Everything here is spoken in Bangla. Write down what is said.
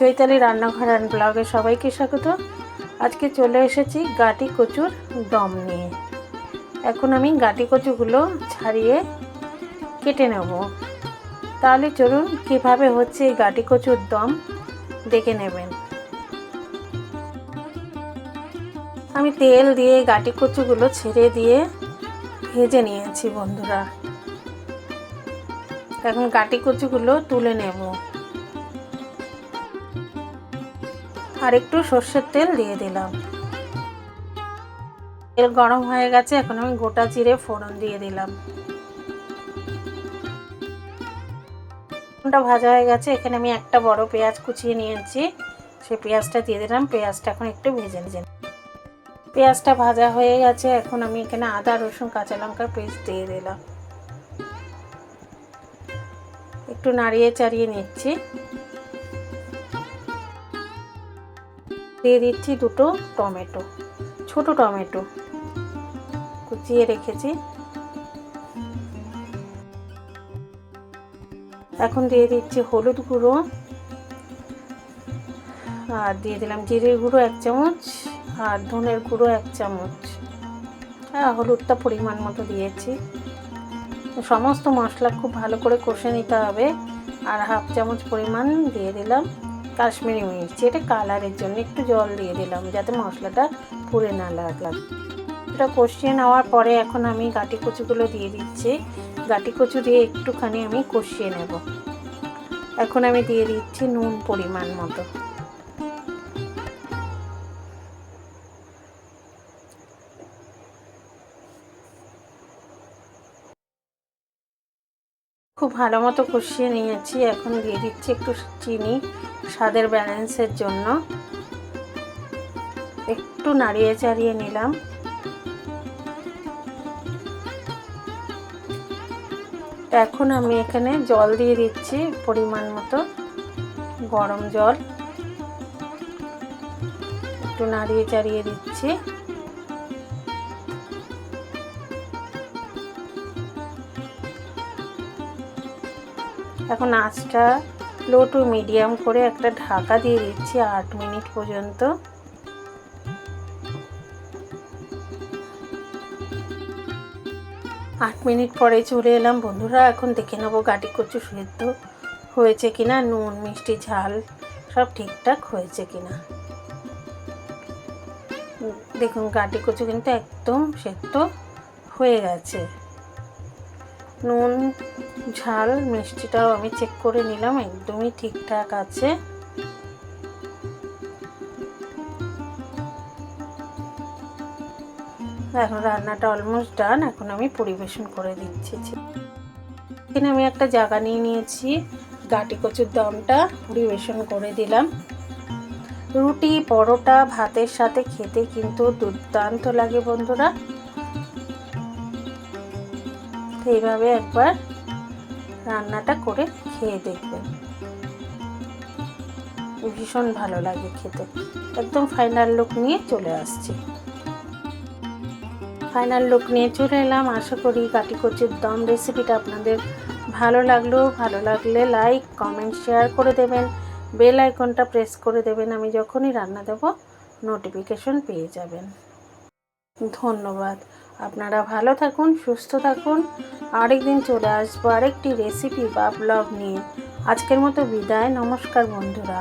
চৈতালি রান্নাঘর অ্যান্ড ব্লগে সবাইকে স্বাগত। আজকে চলে এসেছি গাটি কচুর দম নিয়ে। এখন আমি গাটি কচুগুলো ছাড়িয়ে কেটে নেব। তাহলে চলুন কীভাবে হচ্ছে এই গাটি কচুর দম দেখে নেবেন। আমি তেল দিয়ে গাটি কচুগুলো ছেড়ে দিয়ে ভেজে নিয়েছি বন্ধুরা। এখন গাটি কচুগুলো তুলে নেব। আর একটু সর্ষের তেল দিয়ে দিলাম। তেল গরম হয়ে গেছে, এখন আমি গোটা জিরে ফোড়ন দিয়ে দিলাম। ফোড়নটা ভাজা হয়ে গেছে, এখানে আমি একটা বড় পেঁয়াজ কুচিয়ে নিয়েছি। সেই পেঁয়াজটা দিয়ে দিলাম, পেঁয়াজটা এখন একটু ভেজে নিয়ে পেঁয়াজটা ভাজা হয়ে গেছে, এখন আমি এখানে আদা, রসুন, কাঁচা লঙ্কার পেস্ট দিয়ে দিলাম। একটু নাড়িয়ে চাড়িয়ে নিচ্ছি। দিয়ে দিচ্ছি দুটো টমেটো, ছোট টমেটো কুচিয়ে রেখেছি। এখন দিয়ে দিচ্ছি হলুদ গুঁড়ো আর দিয়ে দিলাম জিরের গুঁড়ো এক চামচ আর ধনের গুঁড়ো এক চামচ। হ্যাঁ হলুদটা পরিমাণ মতো দিয়েছি। সমস্ত মশলা খুব ভালো করে কষে নিতে হবে। আর হাফ চামচ পরিমাণ দিয়ে দিলাম। কাশ্মীরি মির্চি, এটা কালারের জন্য একটু জল দিয়ে দিলাম যাতে মশলাটা পুড়ে না লাগলাম। এটা কষিয়ে নেওয়ার পরে এখন আমি গাটি কচুগুলো দিয়ে দিচ্ছি। গাটি কচু দিয়ে একটুখানি আমি কষিয়ে নেব। এখন আমি দিয়ে দিচ্ছি নুন পরিমাণ মতো। খুব ভালো মতো কষিয়ে নিয়েছি। এখন দিয়ে দিচ্ছি একটু চিনি স্বাদের ব্যালেন্সের জন্য। একটু নাড়িয়ে চাড়িয়ে নিলাম। এখন আমি এখানে জল দিয়ে দিচ্ছি পরিমাণ মতো, গরম জল। একটু নাড়িয়ে চাড়িয়ে দিচ্ছি। এখন আঁচটা লো টু মিডিয়াম করে একটা ঢাকা দিয়ে দিচ্ছি আট মিনিট পর্যন্ত। আট মিনিট পরে চলে এলাম। বন্ধুরা, এখন দেখে নেব গাটি কচু সেদ্ধ হয়েছে কিনা, নুন, মিষ্টি, ঝাল, সব ঠিকঠাক হয়েছে কিনা। দেখুন গাটি কচু কিন্তু একদম সেদ্ধ হয়ে গেছে। নুন, ঝাল, মিষ্টিটাও আমি চেক করে নিলাম, একদমই ঠিকঠাক আছে। এখন রান্নাটা অলমোস্ট ডান এখন আমি পরিবেশন করে দিচ্ছি। এখানে আমি একটা জায়গা নিয়ে নিয়েছি, গাটি কচুর দমটা পরিবেশন করে দিলাম। রুটি, পরোটা, ভাতের সাথে খেতে কিন্তু দুর্দান্ত লাগে বন্ধুরা। এইভাবে একবার রান্নাটা করে খেয়ে দেখবেন। ভীষণ ভালো লাগে খেতে। একদম ফাইনাল লুক নিয়ে চলে আসছি। ফাইনাল লুক নিয়ে চলে এলাম। আশা করি কাটি কচুর দম রেসিপিটা আপনাদের ভালো লাগল। ভালো লাগলে লাইক কমেন্ট শেয়ার করে দেবেন। বেল আইকনটা প্রেস করে দেবেন। আমি যখনই রান্না দেব নোটিফিকেশন পেয়ে যাবেন। ধন্যবাদ। আপনারা ভালো থাকুন, সুস্থ থাকুন। আরেকদিন চলে আসব আরেকটি রেসিপি বা ব্লগ নিয়ে। আজকের মতো বিদায়, নমস্কার বন্ধুরা।